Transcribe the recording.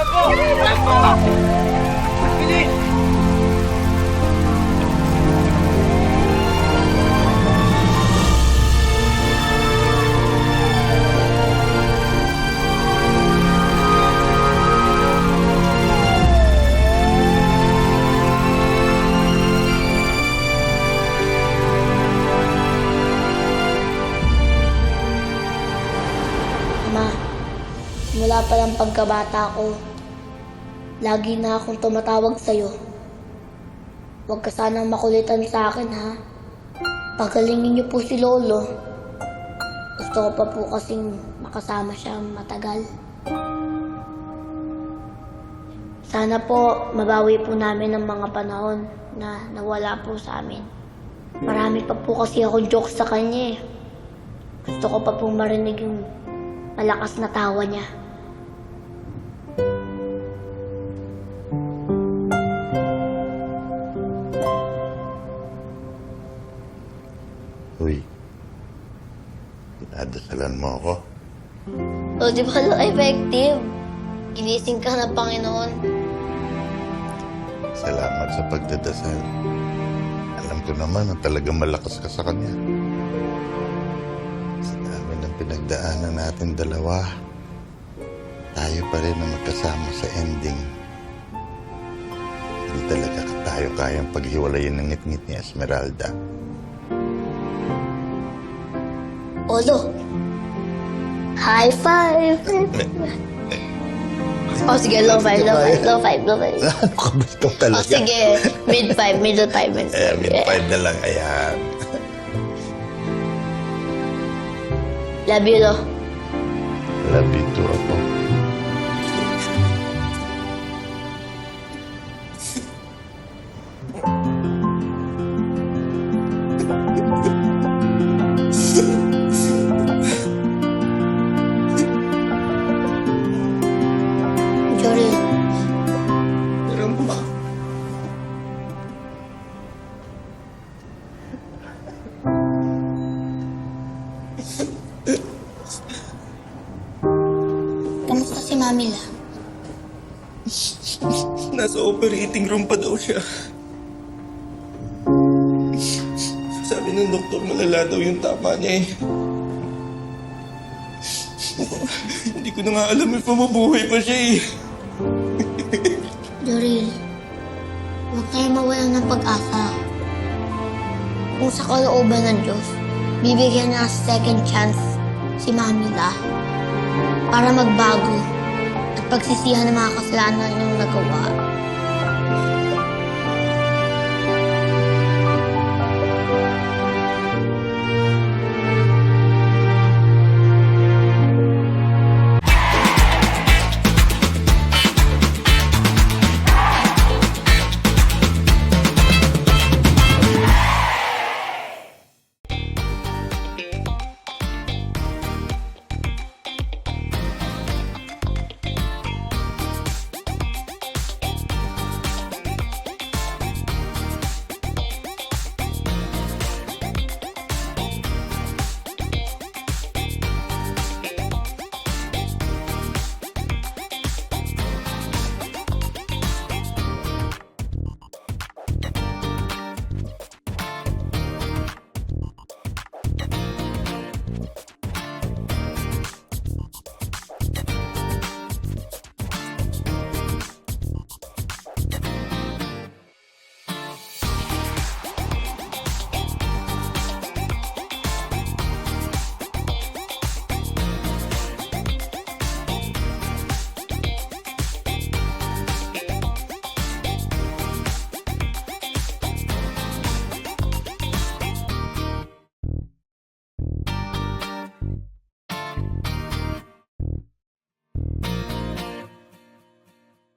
Ma, mula pa lang pagkabata ko, lagi na akong tumatawag sa'yo. Huwag ka sanang makulitan sa akin, ha? Pagalingin niyo po si Lolo. Gusto ko pa po kasing makasama siya matagal. Sana po mabawi po namin ang mga panahon na nawala po sa amin. Marami pa po kasi akong jokes sa kanya eh. Gusto ko pa pong marinig yung malakas na tawa niya. Uy, pinadasalan mo ako. O, di ba lang effective? Ginising ka na, Panginoon. Salamat sa pagdadasal. Alam ko naman na talagang malakas ka sa kanya. Sa dami ng pinagdaanan natin dalawa, tayo pa rin ang magkasama sa ending. Hindi talaga tayo kayang paghiwalayin ng ngit-ngit ni Esmeralda. Olo. High five! oh, sige, low five, low five, low five, low five. Ano ka ba ito talaga? Oh, sige, mid five, middle five, mid Eh, five. mid five na lang. Ayan. Love you, Lo. Love you too ako. Kamusta si Mami La? Nasa operating room pa daw siya. Sabi ng doktor, malala daw yung tama niya eh. Hindi ko na nga alam if mabubuhay pa siya eh. Joril, huwag tayo mawalan ng pag-asa. Kung sa kalooban ng Diyos, bibigyan niya second chance si Mami La para magbago pagsisihan ng mga kasalanan niyang nagawa.